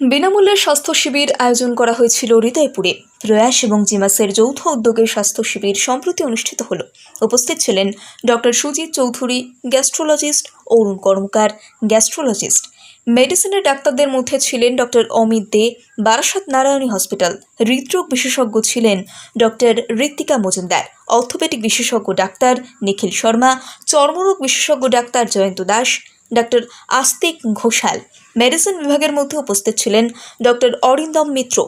বিনামূল্যে স্বাস্থ্য শিবির আয়োজন করা হয়েছিল হৃদয়পুরে। প্রয়াস এবং জিমাসের যৌথ উদ্যোগে স্বাস্থ্য শিবির সম্প্রতি অনুষ্ঠিত হল। উপস্থিত ছিলেন doctor Sujit Chowdhury, gastrologist Arun Karmakar, gastrologist. মেডিসিনের ডাক্তারদের মধ্যে ছিলেন ডক্টর অমিত দে, বারাসাত নারায়ণী হসপিটাল হৃদরোগ বিশেষজ্ঞ ছিলেন ডক্টর ঋত্বিকা মজুমদার, অর্থোপেডিক বিশেষজ্ঞ ডাক্তার নিখিল শর্মা, চর্মরোগ বিশেষজ্ঞ ডাক্তার জয়ন্ত দাস ডক্টর আস্তিক ঘোষাল। মেডিসিন বিভাগের মধ্যে উপস্থিত ছিলেন ডক্টর অরিন্দম মিত্র।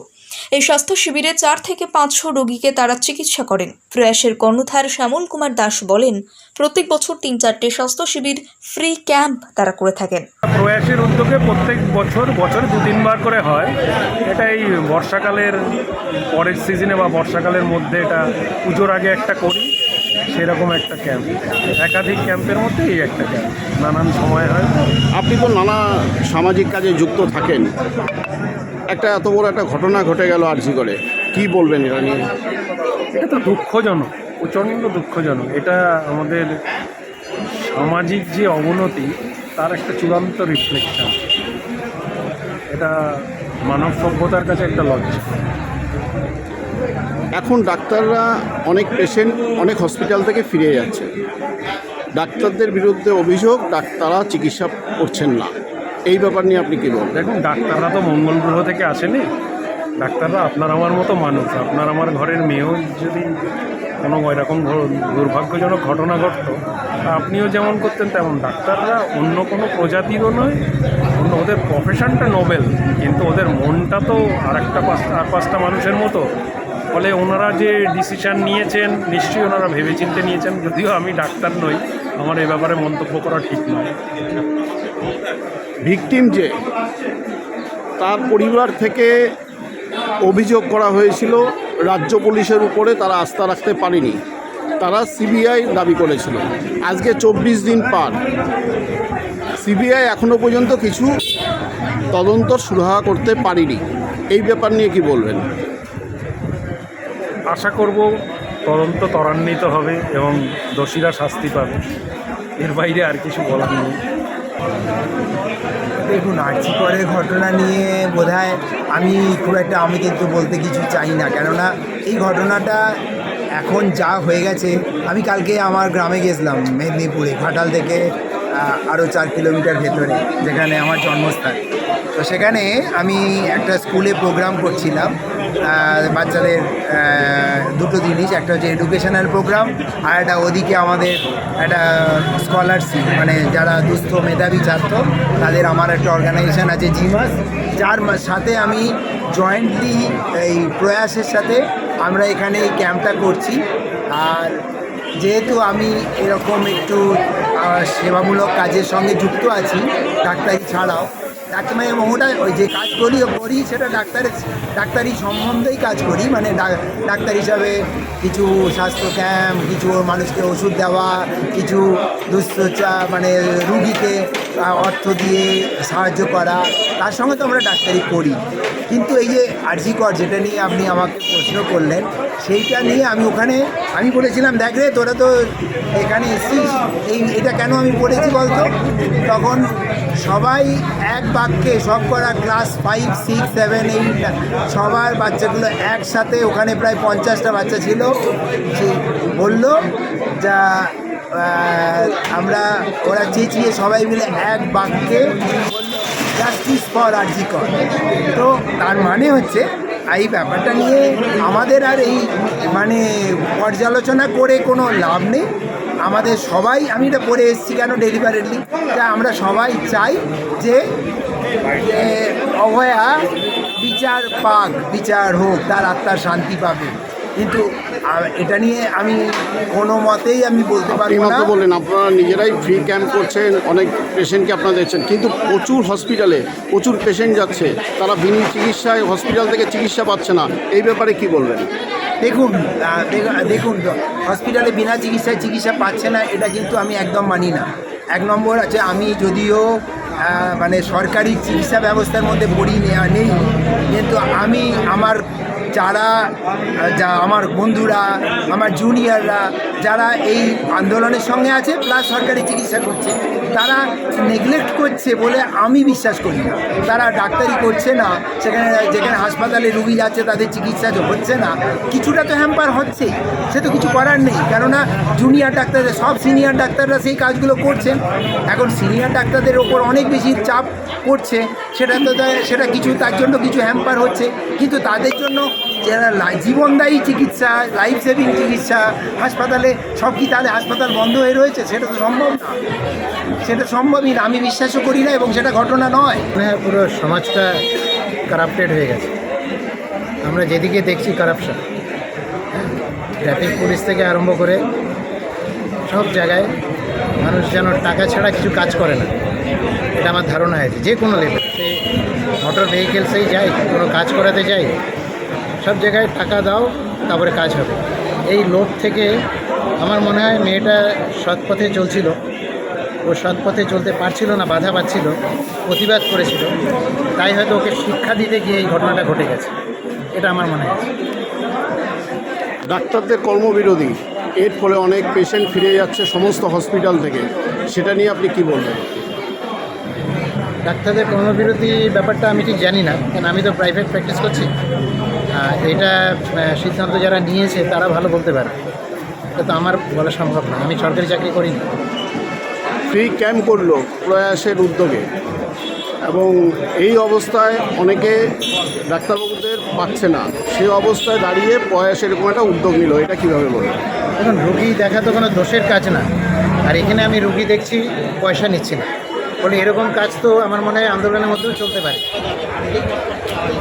এই স্বাস্থ্য শিবিরে চার থেকে পাঁচশো রোগীকে তারা চিকিৎসা করেন। প্রয়াসের কর্ণধার শ্যামল কুমার দাস বলেন, প্রত্যেক বছর তিন চারটে স্বাস্থ্য শিবির ফ্রি ক্যাম্প তারা করে থাকেন। প্রয়াসের উদ্যোগে প্রত্যেক বছর, বছরে দু তিনবার করে হয়। এটা এই বর্ষাকালের পরের সিজনে বা বর্ষাকালের মধ্যে এটা পুজোর আগে একটা করি। সেরকম একটা ক্যাম্প একাধিক ক্যাম্পের মধ্যে এই একটা ক্যাম্প নানান সময় হয়। আপনি তো নানা সামাজিক কাজে যুক্ত থাকেন। একটা এত বড় একটা ঘটনা ঘটে গেল আরজি করে। কি বলবেন এটা নিয়ে? এটা তো দুঃখজনক প্রচণ্ড দুঃখজনক। এটা আমাদের সামাজিক যে অবনতি তার একটা চূড়ান্ত রিফ্লেকশন এটা মানব সভ্যতার কাছে একটা লজ্জা। এখন ডাক্তাররা অনেক পেশেন্ট অনেক হসপিটাল থেকে ফিরে যাচ্ছে। ডাক্তারদের বিরুদ্ধে অভিযোগ, ডাক্তাররা চিকিৎসা করছেন না। এই ব্যাপার নিয়ে আপনি কী বলবেন? দেখুন, ডাক্তাররা তো মঙ্গল গ্রহ থেকে আসেনি। ডাক্তাররা আপনার আমার মতো মানুষ। আপনার আমার ঘরের মেয়েও যদি কোনো এরকম দুর্ভাগ্যজনক ঘটনা ঘটতো আপনিও যেমন করতেন তেমন। ডাক্তাররা অন্য কোনো প্রজাতিরও নয়, অন্য ওদের প্রফেশনটা নোবেল কিন্তু ওদের মনটা তো আর একটা আর পাঁচটা মানুষের মতো। ফলে ওনারা যে ডিসিশান নিয়েছেন, নিশ্চয়ই ওনারা ভেবেচিন্তে নিয়েছেন, যদিও আমি ডাক্তার নই, আমার এ ব্যাপারে মন্তব্য করা ঠিক নয়। ভিকটিম যে, তার পরিবার থেকে অভিযোগ করা হয়েছিল, রাজ্য পুলিশের উপরে তারা আস্থা রাখতে পারেনি। তারা সিবিআই দাবি করেছিল। আজকে চব্বিশ দিন পার। সিবিআই এখনও পর্যন্ত কিছু তদন্ত সুরাহা করতে পারেনি। এই ব্যাপার নিয়ে কি বলবেন? আশা করব তদন্ত ত্বরান্বিত হবে এবং দোষীরা শাস্তি পাবে। এর বাইরে আর কিছু বলার নেই। দেখুন আর্চি করের ঘটনা নিয়ে বোধহয় আমি খুব একটা আমি কিন্তু বলতে কিছু চাই না। কেননা এই ঘটনাটা এখন যা হয়ে গেছে, আমি কালকে আমার গ্রামে গেছিলাম, মেদিনীপুরে, ঘাটাল থেকে আরও চার কিলোমিটার ভেতরে, যেখানে আমার জন্মস্থান। তো সেখানে আমি একটা স্কুলে প্রোগ্রাম করছিলাম। বাচ্চাদের দুটো জিনিস। একটা হচ্ছে এডুকেশনাল প্রোগ্রাম আর একটা ওদিকে আমাদের একটা স্কলারশিপ মানে যারা দুস্থ মেধাবী ছাত্র, তাদের আমার একটা অর্গানাইজেশন আছে জিমাস যার সাথে আমি জয়েন্টলি এই প্রয়াসের সাথে আমরা এখানে এই ক্যাম্পটা করছি। আর যেহেতু আমি এরকম একটু সেবামূলক কাজের সঙ্গে যুক্ত আছি, ডাক্তারি ছাড়াও ডাক্তার ওটা ওই যে কাজ করি করি, সেটা ডাক্তারের ডাক্তারি সম্বন্ধেই কাজ করি। মানে ডাক্তার হিসাবে কিছু স্বাস্থ্য ক্যাম্প কিছু মানুষকে ওষুধ দেওয়া, কিছু দুশ্চর্চা মানে রুগীকে অর্থ দিয়ে সাহায্য করা, তার সঙ্গে তো আমরা ডাক্তারি করি। কিন্তু এই যে আরজি কর যেটা নিয়ে আপনি আমাকে প্রশ্ন করলেন, সেইটা নিয়ে আমি ওখানে, আমি বলেছিলাম, দেখ রে, তোরা তো এখানে এসছিস, এই, এটা কেন আমি পড়েছি বলতো? তখন সবাই এক বাক্যে সব করা, class five, six, seven, eight, সবার বাচ্চাগুলো একসাথে, ওখানে প্রায় পঞ্চাশটা বাচ্চা ছিল। বলল, যা আমরা ওরা চেঁচিয়ে সবাই মিলে এক বাক্যে জাস্টিস ফর আরজি কর তো তার মানে হচ্ছে, এই ব্যাপারটা নিয়ে আমাদের আর এই মানে পর্যালোচনা করে কোনো লাভ নেই। আমাদের সবাই, আমি এটা পড়ে এসেছি কেন ডেলিভারেটলি যা আমরা সবাই চাই যে অভয়া বিচার পাক, বিচার হোক, তার আত্মার শান্তি পাবে। কিন্তু আ- এটা নিয়ে আমি কোনো মতেই আমি বলতে পারব না। বললেন আপনারা নিজেরাই ফ্রি ক্যাম্প করছেন অনেক পেশেন্টকে আপনারা দেখছেন কিন্তু প্রচুর হসপিটালে প্রচুর পেশেন্ট যাচ্ছে তারা বিনি চিকিৎসায় হসপিটাল থেকে চিকিৎসা পাচ্ছে না এই ব্যাপারে কি বলবেন? দেখুন দেখুন হসপিটালে বিনা চিকিৎসায় চিকিৎসা পাচ্ছে না এটা কিন্তু আমি একদম মানি না। এক নম্বর আছে আমি যদিও মানে সরকারি চিকিৎসা ব্যবস্থার মধ্যে পড়ি নেওয়া নেই কিন্তু আমি আমার যারা, যা আমার বন্ধুরা, আমার জুনিয়ররা যারা এই আন্দোলনের সঙ্গে আছে প্লাস সরকারি চিকিৎসা করছে, তারা নেগলেক্ট করছে বলে আমি বিশ্বাস করি না। তারা ডাক্তারি করছে না, সেখানে, যেখানে হাসপাতালে রুগী যাচ্ছে তাদের চিকিৎসা যে হচ্ছে না। কিছুটা তো হ্যাম্পার হচ্ছে সে তো কিছু করার নেই। কেননা জুনিয়র ডাক্তারদের সব সিনিয়র ডাক্তাররা সেই কাজগুলো করছেন। এখন সিনিয়র ডাক্তারদের ওপর অনেক বেশি চাপ পড়ছে, সেটা তো, সেটা কিছু, তার জন্য কিছু হ্যাম্পার হচ্ছে। কিন্তু তাদের জন্য যারা জীবনদায়ী চিকিৎসা লাইফ সেভিং চিকিৎসা, হাসপাতালে সব কি তাহলে হাসপাতাল বন্ধ হয়ে রয়েছে? সেটা তো সম্ভব না। সেটা সম্ভবই না। আমি বিশ্বাসও করি না এবং সেটা ঘটনা নয়। হয় পুরো সমাজটা কারাপ্টেড হয়ে গেছে। আমরা যেদিকে দেখছি কারাপশন ট্রাফিক পুলিশ থেকে আরম্ভ করে সব জায়গায় মানুষ যেন টাকা ছাড়া কিছু কাজ করে না। এটা আমার ধারণা হয়েছে। যে কোনো লেভেল সে মোটর ভেহিকেলসেই যাই কোনো কাজ করাতে যাই সব জায়গায় টাকা দাও তারপরে কাজ হবে। এই লোভ থেকে আমার মনে হয় মেয়েটা সৎ পথে চলছিল। ও সৎ পথে চলতে পারছিল না বাধা পাচ্ছিল প্রতিবাদ করেছিল। তাই হয়তো ওকে শিক্ষা দিতে গিয়ে এই ঘটনাটা ঘটে গেছে। এটা আমার মনে হয়। ডাক্তারদের কর্মবিরোধী। এর ফলে অনেক পেশেন্ট ফিরে যাচ্ছে সমস্ত হসপিটাল থেকে। সেটা নিয়ে আপনি কি বলবেন? ডাক্তারদের কর্মবিরতি ব্যাপারটা আমি ঠিক জানি না। কারণ আমি তো প্রাইভেট প্র্যাকটিস করছি। এটা সিদ্ধান্ত যারা নিয়েছে তারা ভালো বলতে পারে। এটা তো আমার বলা সম্ভব না আমি সরকারি চাকরি করি না ফ্রি ক্যাম্প করল প্রয়াসের উদ্যোগে। এবং এই অবস্থায় অনেকে ডাক্তারবাবুদের পাচ্ছে না। সেই অবস্থায় দাঁড়িয়ে প্রয়াস এরকম একটা উদ্যোগ নিল এটা কীভাবে বলবেন এখন রুগী দেখা তো কোনো দোষের কাজ না। আর এখানে আমি রুগী দেখছি পয়সা নিচ্ছি না। বলে, এরকম কাজ তো আমার মনে হয় আন্দোলনের মধ্যেও চলতে পারে।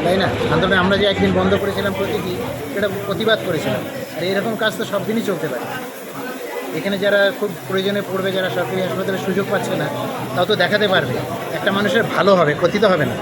তাই না? আন্দোলনে আমরা যে একদিন বন্ধ করেছিলাম প্রতিটি, সেটা প্রতিবাদ করেছিলাম। আর এরকম কাজ তো সব দিনই চলতে পারে। এখানে যারা খুব প্রয়োজনে পড়বে, যারা সরকারি হাসপাতালে সুযোগ পাচ্ছে না, তাও তো দেখাতে পারবে। একটা মানুষের ভালো হবে ক্ষতি তো হবে না।